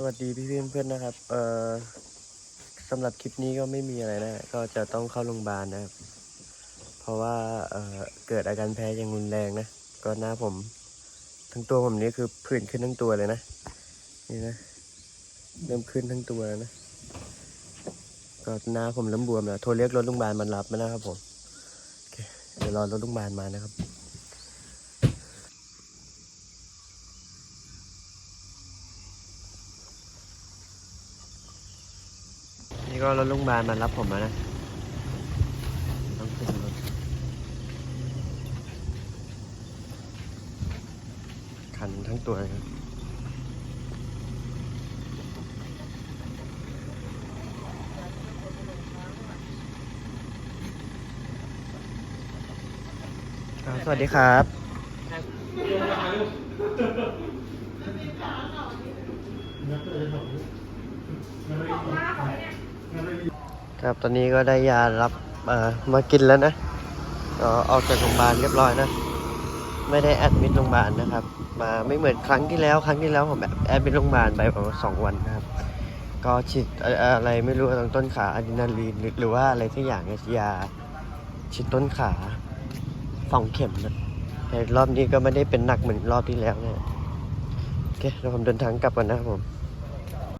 สวัสดีพี่เพื่อนเพื่อนๆนะครับ เอ่อสำหรับคลิปนี้ก็ไม่มีอะไรนะ ก็จะต้องเข้าโรงพยาบาลนะครับ เพราะว่า เอ่อ เกิดอาการแพ้อย่างรุนแรงนะ ก็หน้าผม ทั้งตัวผมนี่คือผื่นขึ้นทั้งตัวเลยนะ นี่นะ เริ่มขึ้นทั้งตัวแล้วนะ ก็หน้าผมเริ่มบวมแล้ว โทรเรียกรถโรงพยาบาลมารับมานะครับผมเเดี๋ยวรอรถโรงพยาบาลมานะครับ นี่ก็รถโรงพยาบาลมารับผมแล้วนะต้องขึ้นรถคันทั้งตัวเลยครับครับสวัสดีครับ ครับตอนนี้ก็ได้ยารับเอ่อมากินแล้วนะก็ออกจากโรงพยาบาลเรียบร้อยนะ ไม่ได้แอดมิดโรงพยาบาลนะครับ มาไม่เหมือนครั้งที่แล้วครั้งที่แล้วผมแบบแอดมิดโรงพยาบาลไปประมาณสองวันนะครับ ก็ฉีดอะไรไม่รู้ตรงต้นขาอะดรีนาลีนหรือว่าอะไรสักอย่างยยาฉีดต้นขาสองเข็มนะแต่รอบนี้ก็ไม่ได้เป็นหนักเหมือนรอบที่แล้วนะโอเคเราผมเดินทางกลับก่อนนะครับผม